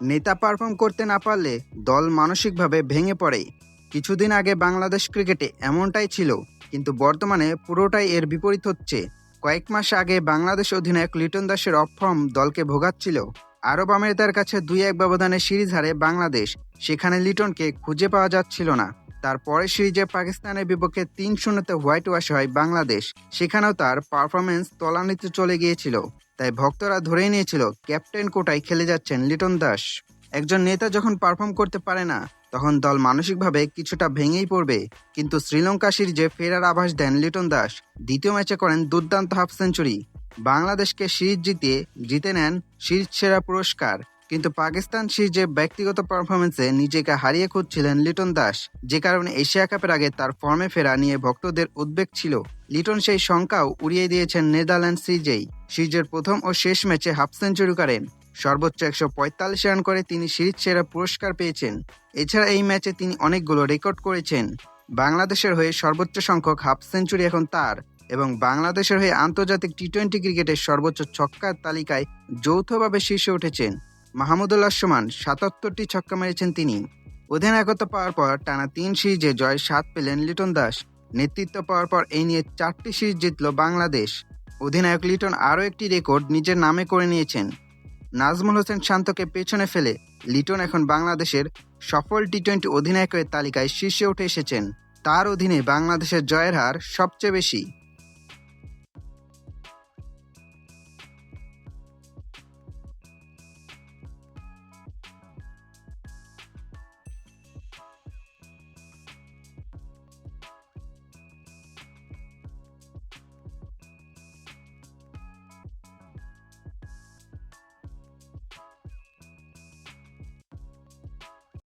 নেতা পারফর্ম করতে না পারলে দল মানসিকভাবে ভেঙে পড়ে। কিছুদিন আগে বাংলাদেশ ক্রিকেটে এমনটাই ছিল, কিন্তু বর্তমানে পুরোটাই এর বিপরীত হচ্ছে। কয়েক মাস আগে বাংলাদেশ অধিনায়ক লিটন দাসের অফ ফর্ম দলকে ভোগাচ্ছিল। আরব আমিরাতের কাছে দুই এক ব্যবধানে সিরিজ হারে বাংলাদেশ, সেখানে লিটনকে খুঁজে পাওয়া যাচ্ছিল না। তারপরে সিরিজে পাকিস্তানের বিপক্ষে তিন শূন্যতে হোয়াইট ওয়াশ হয় বাংলাদেশ, সেখানেও তার পারফরমেন্স তলানিতে চলে গিয়েছিল। তাই ভক্তরা ধরেই নিয়েছিল, ক্যাপ্টেন কোটায় খেলে যাচ্ছেন লিটন দাস। একজন নেতা যখন পারফর্ম করতে পারে না, তখন দল মানসিকভাবে কিছুটা ভেঙেই পড়বে। কিন্তু শ্রীলঙ্কা সিরিজে ফেরার আভাস দেন লিটন দাস। দ্বিতীয় ম্যাচে করেন দুর্দান্ত হাফ সেঞ্চুরি। বাংলাদেশকে সিরিজ জিতিয়ে, জিতে নেন সিরিজ সেরা পুরস্কার। কিন্তু পাকিস্তান সিরিজে ব্যক্তিগত পারফরমেন্সে নিজেকে হারিয়ে খুঁজছিলেন লিটন দাস, যে কারণে এশিয়া কাপের আগে তার ফর্মে ফেরা নিয়ে ভক্তদের উদ্বেগ ছিল। লিটন সেই শঙ্কাও উড়িয়ে দিয়েছেন নেদারল্যান্ড সিরিজেই। সিরিজের প্রথম ও শেষ ম্যাচে হাফ সেঞ্চুরি করেন। সর্বোচ্চ একশো পঁয়তাল্লিশ রান করে তিনি সিরিজ সেরা পুরস্কার পেয়েছেন। এছাড়া এই ম্যাচে তিনি অনেকগুলো রেকর্ড করেছেন। বাংলাদেশের হয়ে সর্বোচ্চ সংখ্যক হাফ সেঞ্চুরি এখন তার এবং বাংলাদেশের হয়ে আন্তর্জাতিক টি টোয়েন্টি ক্রিকেটের সর্বোচ্চ ছক্কার তালিকায় যৌথভাবে শীর্ষে উঠেছেন। মাহমুদুল্লাহ সমান সাতাত্তরটি ছক্কা মেরেছেন তিনি। অধিনায়কত্ব পাওয়ার পর টানা তিন সিরিজে জয় সাত পেলেন লিটন দাস। নেতৃত্ব পাওয়ার পর এই নিয়ে চারটি সিরিজ জিতল বাংলাদেশ। অধিনায়ক লিটন আরও একটি রেকর্ড নিজের নামে করে নিয়েছেন। নাজমুল হোসেন শান্তকে পেছনে ফেলে লিটন এখন বাংলাদেশের সফল টি টোয়েন্টি অধিনায়কের তালিকায় শীর্ষে উঠে এসেছেন। তার অধীনে বাংলাদেশের জয়ের হার সবচেয়ে বেশি।